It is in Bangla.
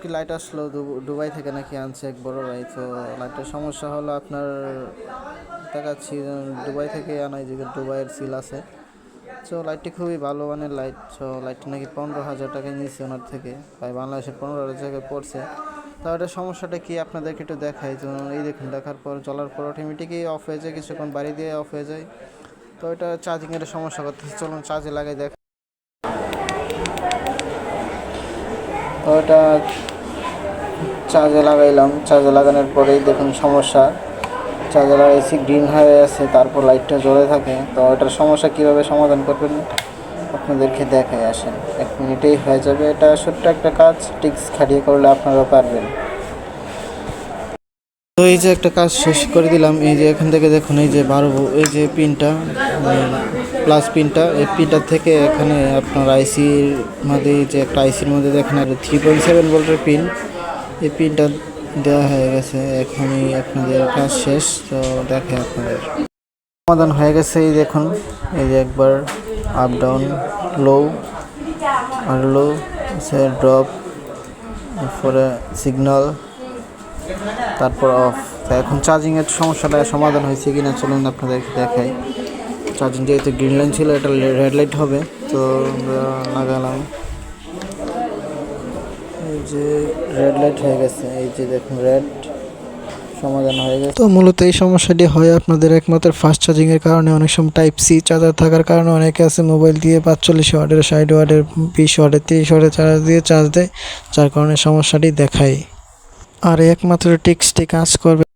একটি লাইট আসলো? দুবাই থেকে নাকি আনছে এক বড় ভাই তো লাইটের সমস্যা হলো আপনার দেখাচ্ছি দুবাই থেকে আনা এই যে দুবাইয়ের সিল আছে। তো লাইটটি খুবই ভালো মানের লাইট তো লাইটটি নাকি পনেরো হাজার টাকায় নিয়েছে ওনার থেকে, প্রায় বাংলাদেশের পনেরো হাজার টাকায় পড়ছে। তো এটার সমস্যাটা কি আপনাদেরকে একটু দেখাই, তো এই দেখুন, দেখার পর, জ্বলার পর অটোমেটিকই অফ হয়ে যায়, কিছুক্ষণ বাড়ি দিয়ে অফ হয়ে যায়। তো এটা চার্জিংয়ের সমস্যা করতেছে, চলুন চার্জে লাগাই, দেখ এটা চার্জে লাগাইলাম। চার্জে লাগানোর পরেই দেখুন সমস্যা। চার্জে লাগাইছি গ্রিন হয়ে আছে, তারপর লাইটটা জ্বলে থাকে। তো ওটার সমস্যা কীভাবে সমাধান করবেন? আপনাদেরকে দেখাই আসেন। এক মিনিটেই হয়ে যাবে। এটা ছোট্ট একটা কাজ, টিক্স খাটিয়ে করলে আপনারা পারবেন। তো এই যে একটা কাজ শেষ করে দিলাম, এই যে এখান থেকে দেখুন, এই যে বারো এই যে পিনটা প্লাস পিনটা, এই পিনটার থেকে এখানে আপনার আইসির মধ্যে যে একটা আইসির মধ্যে দেখেন, আর থ্রি পয়েন্ট সেভেন ভোল্টের পিন এই পিনটা দেওয়া হয়ে গেছে, এখনই আপনাদের কাজ শেষ, তো দেখে আপনাদের। সমাধান হয়ে গেছে, এই দেখুন, এই যে একবার আপ ডাউন লো আর লো ড্রপ তারপরে সিগন্যাল তারপর অফ তো এখন চার্জিংয়ের সমস্যাটা সমাধান হয়েছে কিনা চলুন আপনাদেরকে দেখাই। চার্জিং যেহেতু গ্রিন লাইন ছিল, এটা রেড লাইট হবে। তো লাগালাম। এই যে রেড লাইট হয়ে গেছে, এই যে দেখুন রেড সমাধান হয়ে গেছে। তো মূলত এই সমস্যাটি হয় আপনাদের একমাত্র ফাস্ট চার্জিংয়ের কারণে। অনেক সময় টাইপ সি চার্জার থাকার কারণে অনেকে আছে মোবাইল দিয়ে পাঁচচল্লিশ ওয়ার্ডের ষাট ওয়ার্ডের বিশ ওয়ার্ডের তিরিশ ওয়ার্ডের চার্জ দিয়ে চার্জ দেয়, যার কারণে সমস্যাটি দেখায়। আর একমাত্র টিক্সটি কাজ করবে।